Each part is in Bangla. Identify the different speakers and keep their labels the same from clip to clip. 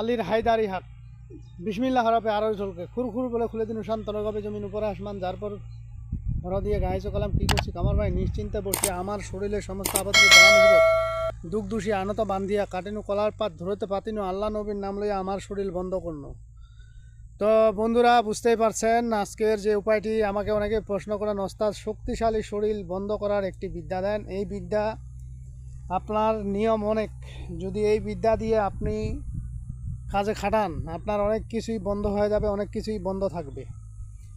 Speaker 1: আলির হায়দারি হাক বিসমিল্লা হরফে আরও ঝলকে। খুর বলে খুলে দিন শান্তন গবে জমিন উপরে আসমান, যার পর দিয়ে গায়ে চকালাম কী করছি? কামার ভাই নিশ্চিন্তে বসে আমার শরীরের সমস্ত আপাতত দুঃখ দোষী আনত বান্ধিয়া কাটিনু কলার পাত, ধরতে পাতিনু আল্লাহ নবীর নাম লইয়া আমার শরীর বন্ধ করনো। তো বন্ধুরা, বুঝতেই পারছেন, আজকের যে উপায়টি, আমাকে অনেকে প্রশ্ন করেন, ওস্তাদ, শক্তিশালী শরীর বন্ধ করার একটি বিদ্যা দেন। এই বিদ্যা আপনার নিয়ম অনেক। যদি এই বিদ্যা দিয়ে আপনি কাজে খাটান, আপনার অনেক কিছুই বন্ধ হয়ে যাবে, অনেক কিছুই বন্ধ থাকবে।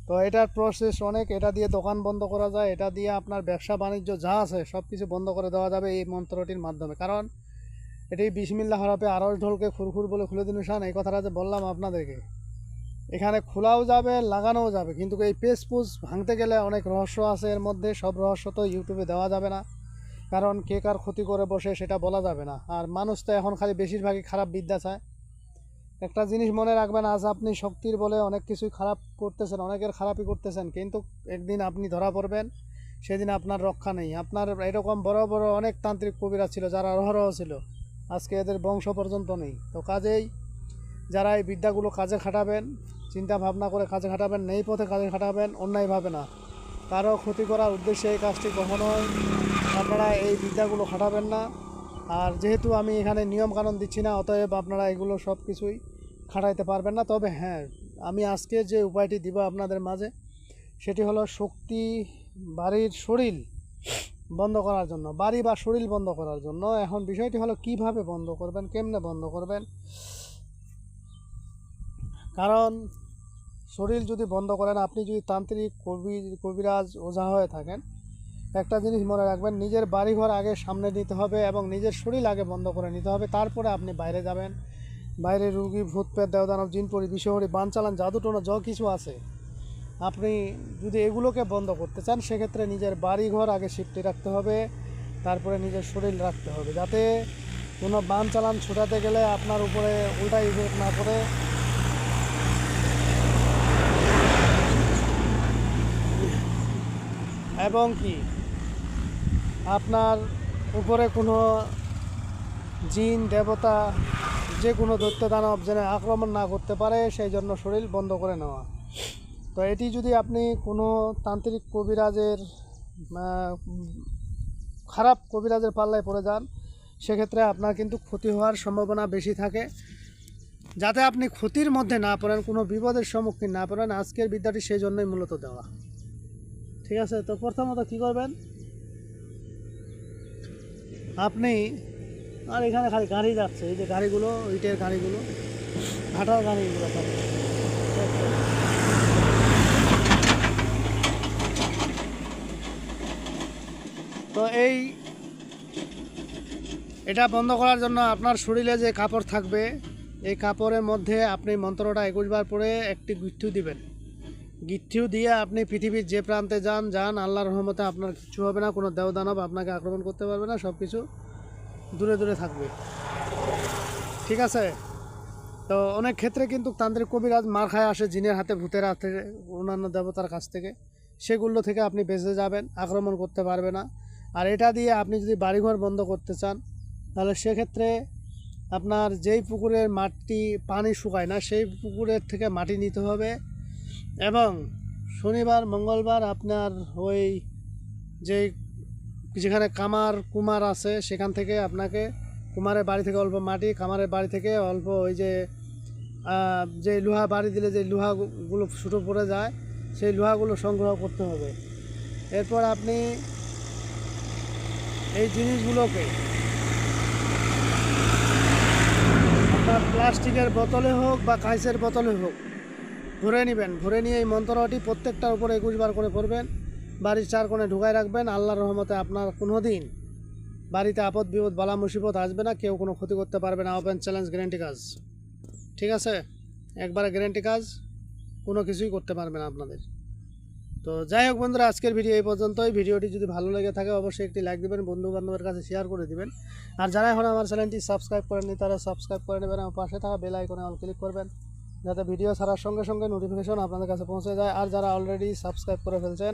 Speaker 1: তো এটার প্রসেস অনেক, এটা দিয়ে দোকান বন্ধ করা যায়, এটা দিয়ে আপনার ব্যবসা বাণিজ্য যা আছে, সব কিছু বন্ধ করে দেওয়া যাবে এই মন্ত্রটির মাধ্যমে। কারণ এটি বিসমিল্লা হরফে আরস ঢোলকে খুরখুর বলে খুলে দিন শান, এই কথাটা যে বললাম আপনাদেরকে। এখানে খোলাও যাবে, লাগানোও যাবে, কিন্তু এই পেজ পুজ ভাঙতে গেলে অনেক রহস্য আছে, এর মধ্যে সব রহস্য তো ইউটিউবে দেওয়া যাবে না। কারণ কে কার ক্ষতি করে বসে সেটা বলা যাবে না। আর মানুষ তো এখন খালি বেশিরভাগই খারাপ বিদ্যা চায়। একটা জিনিস মনে রাখবেন, আজ আপনি শক্তির বলে অনেক কিছুই খারাপ করতেছেন, অনেকের খারাপই করতেছেন, কিন্তু একদিন আপনি ধরা পড়বেন, সেদিন আপনার রক্ষা নেই। আপনার এরকম বড় বড় অনেক তান্ত্রিক কবিরা ছিল, যারা অহরহ ছিল। আজকে এদের বংশ পর্যন্ত নেই। তো কাজেই যারা এই বিদ্যাগুলো কাজে খাটাবেন, চিন্তা ভাবনা করে কাজে খাটাবেন, নেই পথে কাজে খাটাবেন অন্যায়ভাবে না। কারও ক্ষতি করার উদ্দেশ্যে এই কাজটি কখনোই আপনারা এই বিদ্যাগুলো খাটাবেন না। আর যেহেতু আমি এখানে নিয়ম কানুন দিচ্ছি না, অতএব আপনারা এগুলো সব কিছুই খাটাইতে পারবেন না। তবে হ্যাঁ আমি আজকে যে উপায়টি দিব আপনাদের মাঝে, সেটি হলো শক্তি বাড়ির শরীর বন্ধ করার জন্য, বাড়ি বা শরীর বন্ধ করার জন্য। এখন বিষয়টি হলো কীভাবে বন্ধ করবেন, কেমনে বন্ধ করবেন? কারণ শরীর যদি বন্ধ করেন, আপনি যদি তান্ত্রিক কবি, কবিরাজ ওঝা হয়ে থাকেন একটা জিনিস মনে রাখবেন, নিজের বাড়িঘর আগে সামনে নিতে হবে এবং নিজের শরীর আগে বন্ধ করে নিতে হবে। তারপরে আপনি বাইরে যাবেন। বাইরে রুগী, ভূত পেট দেওদানব, জিনপরি, বিষহরি বান চালান জাদুটোনা যা কিছু আছে। আপনি যদি এগুলোকে বন্ধ করতে চান, সেক্ষেত্রে নিজের বাড়িঘর আগে শিফটে রাখতে হবে। তারপরে নিজের শরীর রাখতে হবে। যাতে কোনো বান চালান ছোটাতে গেলে আপনার উপরে উল্টা ইফেক্ট না পড়ে। এবং কি? আপনার উপরে কোনো জিন, দেবতা, যে কোনো দৈত্য দানব যেন আক্রমণ না করতে পারে, সেই জন্য শরীর বন্ধ করে নেওয়া। তো এটি যদি আপনি কোনো তান্ত্রিক কবিরাজের খারাপ কবিরাজের পাল্লায় পড়ে যান, সেক্ষেত্রে আপনার কিন্তু ক্ষতি হওয়ার সম্ভাবনা বেশি থাকে। যাতে আপনি ক্ষতির মধ্যে না পড়েন, কোনো বিপদের সম্মুখীন না পড়েন, আজকের বিদ্যাটি সেই জন্যই মূলত দেওয়া। ঠিক আছে? তো প্রথমত কী করবেন? আপনি, আর এখানে খালি গাড়ি যাচ্ছে, এই যে গাড়িগুলো, ইটের গাড়িগুলো ভাটার গাড়িগুলো তো এই, এটা বন্ধ করার জন্য আপনার শরীরে যে কাপড় থাকবে, এই কাপড়ের মধ্যে আপনি মন্ত্রটা একুশ বার পরে একটি গুচ্ছু দিবেন। গিট্টিও দিয়ে আপনি পৃথিবীর যে প্রান্তে যান যান, আল্লাহর রহমতে আপনার কিছু হবে না, কোনো দেওদানব আপনাকে আক্রমণ করতে পারবে না সব কিছু দূরে দূরে থাকবে। ঠিক আছে? তো অনেক ক্ষেত্রে কিন্তু তান্ত্রিক কবিরাজ মার খায় আসে জিনের হাতে, ভূতের হাতে, অন্যান্য দেবতার কাছ থেকে। সেগুলো থেকে আপনি বেঁচে যাবেন, আক্রমণ করতে পারবে না। আর এটা দিয়ে আপনি যদি বাড়িঘর বন্ধ করতে চান, তাহলে সেক্ষেত্রে আপনার যেই পুকুরের মাটি পানি শুকায় না, সেই পুকুরের থেকে মাটি নিতে হবে। এবং শনিবার, মঙ্গলবার আপনার ওই যে, যেখানে কামার কুমার আছে, সেখান থেকে আপনাকে কুমারের বাড়ি থেকে অল্প মাটি, কামারের বাড়ি থেকে অল্প ওই যে যে লোহা বাড়ি দিলে যে লোহাগুলো ছুটো পড়ে যায়, সেই লোহাগুলো সংগ্রহ করতে হবে। এরপর আপনি এই জিনিসগুলোকে আপনার প্লাস্টিকের বোতলে হোক বা কাঁচের বোতলে হোক ভরে নেবেন, ভরে নিয়ে এই মন্ত্রটি প্রত্যেকটার উপরে একুশ বার করে পড়বেন। বাড়ির চার কোণে ঢুকায় রাখবেন। আল্লাহর রহমতে আপনার কোনো দিন বাড়িতে আপদ, বিপদ, বালা, মুসিবত আসবে না। কেউ কোনো ক্ষতি করতে পারবে না। ওপেন চ্যালেঞ্জ গ্যারেন্টি কাজ। ঠিক আছে? একবারে গ্যারেন্টি কাজ। কোনো কিছুই করতে পারবে না আপনাদের। তো যাই হোক বন্ধুরা, আজকের ভিডিও এই পর্যন্তই। ভিডিওটি যদি ভালো লেগে থাকে, অবশ্যই একটি লাইক দিবেন বন্ধু বান্ধবের কাছে শেয়ার করে দিবেন। আর যারা এখন আমার চ্যানেলটি সাবস্ক্রাইব করেননি, তারা সাবস্ক্রাইব করে নেবেন। আমার পাশে থাকা বেল আইকনে অল ক্লিক করবেন। যাতে ভিডিও ছাড়ার সঙ্গে সঙ্গে নোটিফিকেশন আপনাদের কাছে পৌঁছে যায়। আর যারা অলরেডি সাবস্ক্রাইব করে ফেলছেন,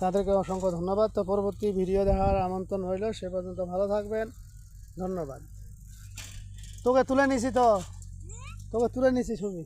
Speaker 1: তাদেরকে অসংখ্য ধন্যবাদ। তো পরবর্তী ভিডিও দেখার আমন্ত্রণ রইল, সে পর্যন্ত ভালো থাকবেন। ধন্যবাদ। তোকে তুলে নিছি তো। তোকে তুলে নিছি ছবি।